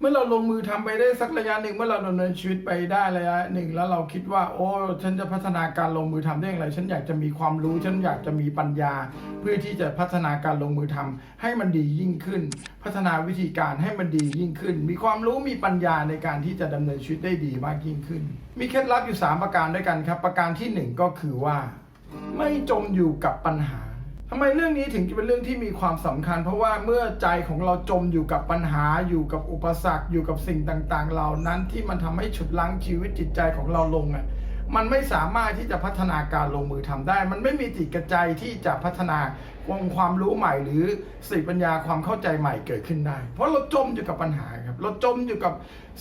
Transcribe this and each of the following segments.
เมื่อเราลงมือทำไปได้สักระยะหนึ่งเมื่อเราดำเนินชีวิตไปได้ระยะหนึ่งแล้วเราคิดว่า โอ้ ฉันจะพัฒนาการลงมือทำได้อย่างไร ฉันอยากจะมีความรู้ ฉันอยากจะมีปัญญา เพื่อที่จะพัฒนาการลงมือทำให้มันดียิ่งขึ้น พัฒนาวิธีการให้มันดียิ่งขึ้น มีความรู้มีปัญญาในการที่จะดำเนินชีวิตได้ดีมากยิ่งขึ้น มีเคล็ดลับอยู่ 3 ประการด้วยกันครับ ประการทีหนึ่1 ก็คือว่า ไม่จมอยู่กับปัญหาำไมเรื่องนี้ถึงเป็นเรื่องที่มีความสำคัญ เพราะว่าเมื่อใจของเราจมอยู่กับปัญหาอยู่กับอุปสรรคอยู่กับสิ่งต่างๆ เหล่านั้นที่มันทำให้ฉุดลั้งชีวิตจิตใจของเราลงอะมันไม่สามารถที่จะพัฒนาการลงมือทำได้ มันไม่มีจิตกระใจที่จะพัฒนาวงความรู้ใหม่หรือสติปัญญาความเข้าใจใหม่เกิดขึ้นได้ เพราะเราจมอยู่กับปัญหาครับ เราจมอยู่กับ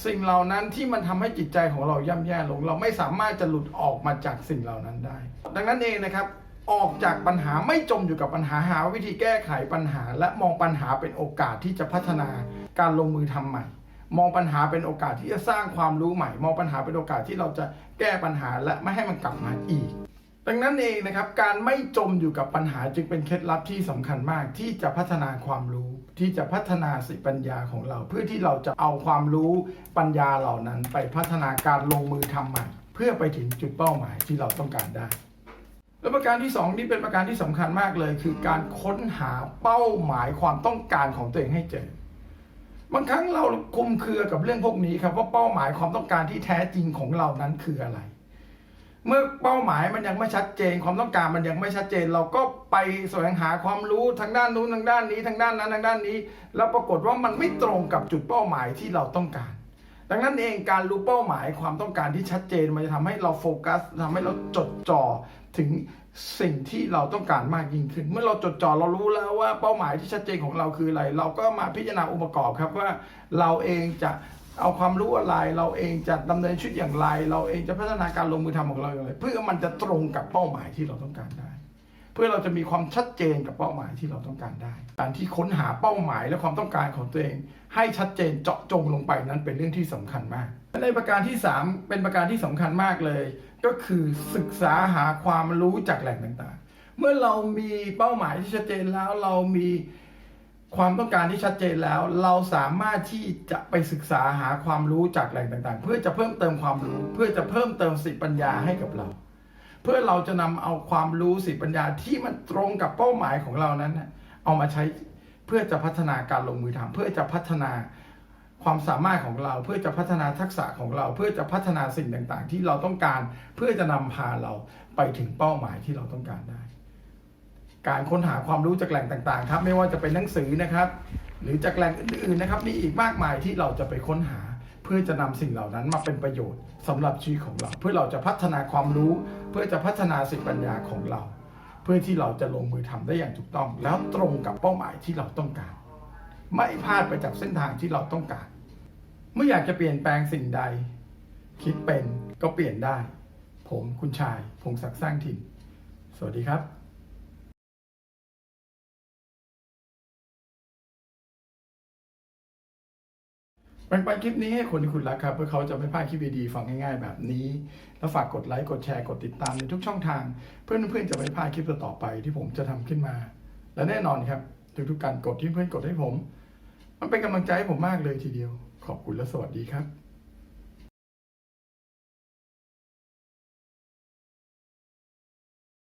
สิ่งเหล่านั้นที่มันทำให้จิตใจของเราย่ำแย่ลง เราไม่สามารถจะหลุดออกมาจากสิ่งเหล่านั้นได้ ดังนั้นเองนะครับ ออกจากปัญหาไม่จมอยู่กับปัญหาหาวิธีแก้ไขปัญหา และมองปัญหาเป็นโอกาสที่จะพัฒนาการลงมือทำใหม่ มองปัญหาเป็นโอกาสที่จะสร้างความรู้ใหม่ มองปัญหาเป็นโอกาสที่เราจะแก้ปัญหาและไม่ให้มันกลับมาอีก ดังนั้นเองนะครับ การไม่จมอยู่กับปัญหาจึงเป็นเคล็ดลับที่สำคัญมาก ที่จะพัฒนาความรู้ ที่จะพัฒนาสติปัญญาของเรา เพื่อที่เราจะเอาความรู้ปัญญาเหล่านั้น ไปพัฒนาการลงมือทำใหม่ เพื่อไปถึงจุดเป้าหมายที่เราต้องการได้ และประการที่สองนี่เป็นประการที่สำคัญมากเลย คือการค้นหาเป้าหมายความต้องการของตัวเองให้เจอ บางครั้งเราคุมเครือกับเรื่องพวกนี้ครับว่าเป้าหมายความต้องการที่แท้จริงของเรานั้นคืออะไร เมื่อเป้าหมายมันยังไม่ชัดเจน ความต้องการมันยังไม่ชัดเจน เราก็ไปแสวงหาความรู้ทางด้านนู้นทางด้านนี้ทางด้านนั้นทางด้านนี้ แล้วปรากฏว่ามันไม่ตรงกับจุดเป้าหมายที่เราต้องการ ดังนั้นเองการรู้เป้าหมายความต้องการที่ชัดเจนมันจะทำให้เราโฟกัสทำให้เราจดจ่อ ถึงสิ่งที่เราต้องการมากยิ่งขึ้น เมื่อเราจดจ่อเรารู้แล้วว่าเป้าหมายที่ชัดเจนของเราคืออะไร เราก็มาพิจารณาองค์ประกอบครับว่าเราเองจะเอาความรู้อะไร เราเองจะดำเนินชีวิตอย่างไร เราเองจะพัฒนาการลงมือทำของเราอย่างไร เพื่อมันจะตรงกับเป้าหมายที่เราต้องการได้ เพื่อเราจะมีความชัดเจนกับเป้าหมายที่เราต้องการได้ การที่ค้นหาเป้าหมายและความต้องการของตัวเอง ให้ชัดเจนเจาะจงลงไปนั้นเป็นเรื่องที่สำคัญมากและในประการที่ 3 เป็นประการที่สำคัญมากเลย ก็คือศึกษาหาความรู้จากแหล่งต่างๆ เมื่อเรามีเป้าหมายที่ชัดเจนแล้วเรามีความต้องการที่ชัดเจนแล้ว เราสามารถที่จะไปศึกษาหาความรู้จากแหล่งต่างๆ เพื่อจะเพิ่มเติมความรู้ เพื่อจะเพิ่มเติมสติปัญญาให้กับเรา เพื่อเราจะนำเอาความรู้สิปัญญาที่มันตรงกับเป้าหมายของเรานั้น เอามาใช้เพื่อจะพัฒนาการลงมือทำเพื่อจะพัฒนาความสามารถของเรา เพื่อจะพัฒนาทักษะของเรา เพื่อจะพัฒนาสิ่งต่างๆ ที่เราต้องการ เพื่อจะนำพาเราไปถึงเป้าหมายที่เราต้องการได้ การค้นหาความรู้จากแหล่งต่างๆ ครับ ไม่ว่าจะเป็นหนังสือนะครับ หรือจากแหล่งอื่นๆนะครับมีอีกมากมายที่เราจะไปค้นหา เพื่อจะนำสิ่งเหล่านั้นมาเป็นประโยชน์สำหรับชีวิตของเรา เพื่อเราจะพัฒนาความรู้ เพื่อจะพัฒนาสติปัญญาของเรา เพื่อที่เราจะลงมือทำได้อย่างถูกต้อง แล้วตรงกับเป้าหมายที่เราต้องการ ไม่พลาดไปจากเส้นทางที่เราต้องการเมื่ออยากจะเปลี่ยนแปลงสิ่งใด คิดเป็นก็เปลี่ยนได้ ผมคุณชายพงศักดิ์สร้างถิ่น สวัสดีครับ บ่งปันคลิปนี้ให้คนที่คุณรักครับ เพื่อเขาจะไม่พลาดคลิปดีๆฟังง่ายๆ แบบนี้ แล้วฝากกดไลค์กดแชร์กดติดตามในทุกช่องทาง เพื่อนเพื่อนๆจะไม่พลาดคลิปต่อไปที่ผมจะทำขึ้นมา และแน่นอนครับทุกๆการกดที่เพื่อนกดให้ผม มันเป็นกำลังใจให้ผมมากเลยทีเดียว ขอบคุณและสวัสดีครับ